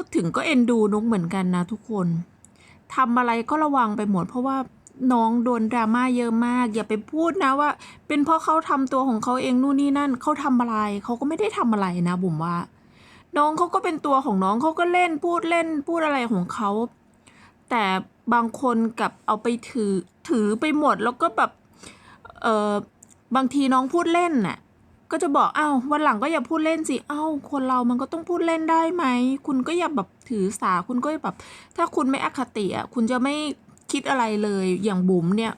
พูดถึงก็เอ็นดูนุกเหมือนกันนะทุกคนทำอะไรก็ระวังไปหมด เพราะว่าน้องโดนดราม่าเยอะมาก อย่าไปพูดนะว่า เป็นเพราะเขาทำตัวของเขาเองนู่นนี่นั่นเขาทำอะไรเขาก็ไม่ได้ทำอะไรนะบุ๋มว่า น้องเขาก็เป็นตัวของน้องเขาก็เล่นพูดเล่นพูดอะไรของเขาแต่บางคนกับเอาไปถือถือไปหมดแล้วก็แบบเออบางทีน้องพูดเล่นน่ะ ก็จะบอกอ้าววันหลังก็อย่าพูดเล่นสิอ้าวคนเรามันก็ต้องพูดเล่นได้ไหม คุณก็อย่าแบบถือสาคุณก็แบบ ถ้าคุณไม่อคติอะคุณจะไม่คิดอะไรเลยอย่างบุ๋มเนี่ย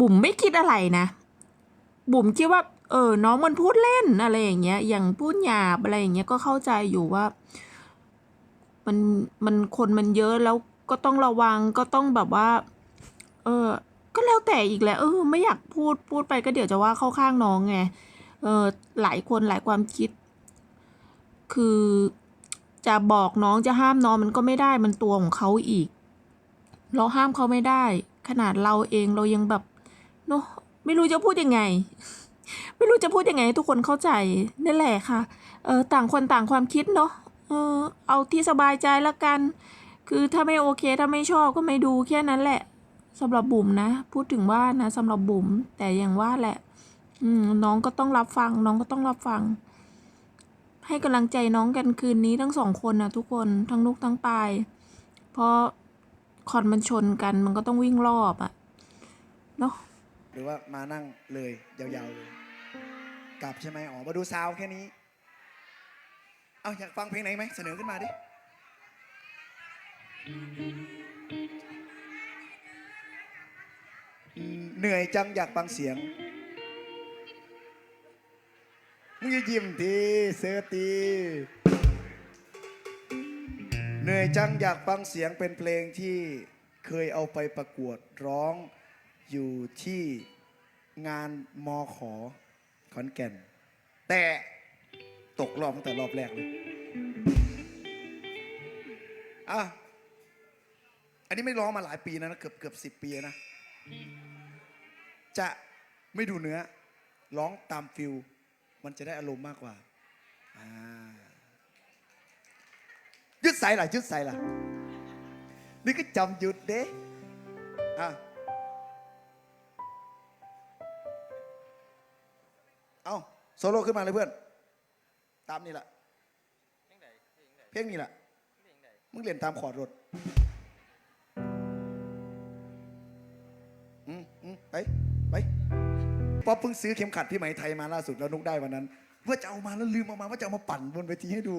บุ๋มไม่คิดอะไรนะ บุ๋มคิดว่า เออ น้องมันพูดเล่นอะไรอย่างเงี้ย อย่างพูดหยาบอะไรอย่างเงี้ยก็เข้าใจอยู่ว่า มันมันคนมันเยอะแล้วก็ต้องระวังก็ต้องแบบว่า เออก็แล้วแต่อีกแหละเออ ไม่อยากพูดพูดไปก็เดี๋ยวจะว่าเข้าข้างน้องไง เออหลายคนหลายความคิด คือจะบอกน้องจะห้ามน้องมันก็ไม่ได้มันตัวของเขาอีก เราห้ามเขาไม่ได้ ขนาดเราเองเรายังแบบเนาะไม่รู้จะพูดยังไง ไม่รู้จะพูดยังไงให้ทุกคนเข้าใจนั่นแหละค่ะเออต่างคนต่างความคิดเนาะเออเอาที่สบายใจล้วกัน คือถ้าไม่โอเคถ้าไม่ชอบก็ไม่ดูแค่นั้นแหละสำหรับบุ๋มนะ พูดถึงว่านะสำหรับบุ๋มแต่อย่างว่าแหละ อืมน้องก็ต้องรับฟัง น้องก็ต้องรับฟัง ให้กำลังใจน้องกันคืนนี้ทั้งสองคนนะทุกคนทั้งนุกทั้งปายเพราะคอนมันชนกัน มันก็ต้องวิ่งรอบอะเนาะหรือว่ามานั่งเลยยาวๆเลย กลับใช่ไหมอ๋อมาดูซาวด์แค่นี้ เอาอยากฟังเพลงไหนไหมเสนอขึ้นมาดิเหนื่อยจังอยากฟังเสียง มึงยิ้มทีเสือตีเหนื่อยจังอยากฟังเสียงเป็นเพลงที่เคยเอาไปประกวดร้องอยู่ที่งานมอขอขอนแก่น แต่ตกรอบตั้งแต่รอบแรกเลยอะอันนี้ไม่ร้องมาหลายปีนะเกือบเกือบสิบปีนะ จะไม่ดูเนื้อ ร้องตามฟิล มันจะได้อารมณ์มากกว่าอ่ายึดใส่ล่ะยึดใส่ล่ะนี่ก็จำหยุดเด้อะเอาโซโล่ขึ้นมาเลยเพื่อน ตามนี่แหละเพลงนี้แหละมึงเรียนตามขอร์ดรถ ป๊อปเพิ่งซื้อเข็มขัดพี่ไหมไทยมาล่าสุดแล้วนุกได้วันนั้น ว่าจะเอามาแล้วลืมเอามาว่าจะเอามาปั่นบนเวทีให้ดู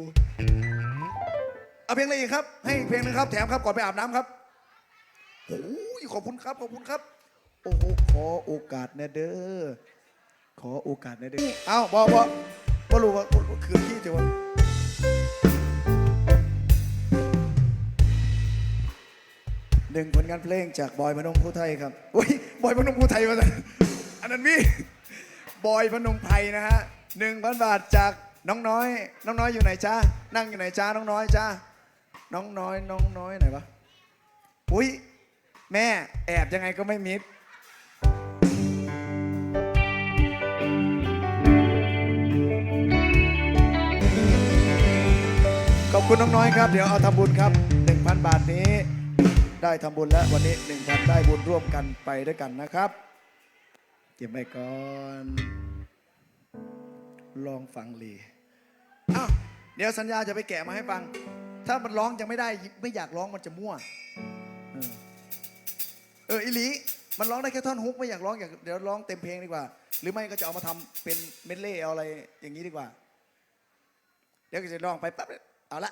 เอาเพลงอะไรอีกครับ ให้เพลงหนึงครับแถมครับก่อนไปอาบน้ำครับโอ้ยขอบคุณครับขอบคุณครับ โอ้โหขอโอกาสนะเด้อขอโอกาสนะเด้อเอ้าบอกบอกบอรู้ว่าคืนที่จะว่าหนึ่งผลงานเพลงจากบอยพนมผู้ไทยครับโอ้ยบอยพนมผู้ไทยมาแล้ว อันนั้นพี่ บอยพนมไพรนะฮะหนึ่งพันบาทจากน้องน้อย น้องน้อยอยู่ไหนจ้านั่งอยู่ไหนจ้าน้องน้อยจ้าน้องน้อย น้องน้อยไหนวะอุ้ยแม่แอบยังไงก็ไม่มิดขอบคุณน้องน้อยครับ เดี๋ยวเอาทำบุญครับ 1,000 บาทนี้ ได้ทำบุญแล้ววันนี้ 1,000 ได้บุญร่วมกันไปด้วยกันนะครับ เก็บไว้ก่อน ลองฟังเลยอ้าวเดี๋ยวสัญญาจะไปแกะมาให้ฟัง ถ้ามันร้องยังไม่ได้ไม่อยากร้องมันจะมั่ว เออเอออิลีมันร้องได้แค่ท่อนฮุกไม่อยากร้องอยากเดี๋ยวร้องเต็มเพลงดีกว่า หรือไม่ก็จะเอามาทำเป็นเมดเล่เอาอะไรอย่างนี้ดีกว่า เดี๋ยวก็จะร้องไปปั๊บเอาละ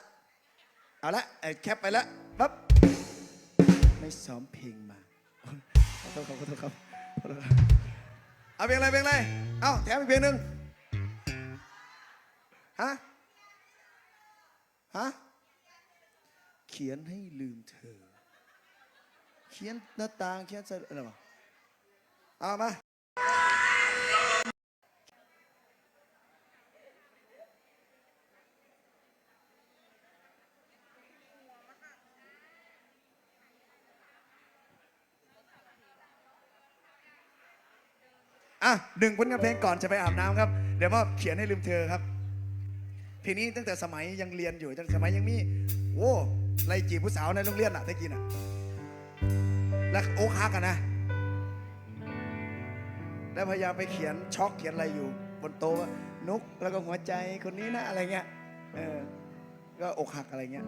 เอาละไอ้แคปไปล้วปั๊บไม่ซ้อมเพลงมา ขอโทษครับขอโทษครับขอโทษครับ เอาเพลงอะไรเพลงอะไร เอาแถมอีกเพลงหนึ่งฮะ ฮะ เขียนให้ลืมเธอ เขียนหน้าต่างเขียนใส่อะไรมาเอามา อะหนึ่งผลงานเพลงก่อนจะไปอาบน้ำครับ เดี๋ยวมาเขียนให้ลืมเธอครับ เพลงนี้ตั้งแต่สมัยยังเรียนอยู่ตั้งแต่สมัยยังมีโอ้ไล่จีบผู้สาวในโรงเรียนอะตะกี้น่ะแล้วโอ๊คฮักอะนะแล้วพยายามไปเขียนช็อกเขียนอะไรอยู่ บนโต๊ะว่านุกแล้วก็หัวใจคนนี้นะอะไรเงี้ยเออก็อกหักอะไรเงี้ย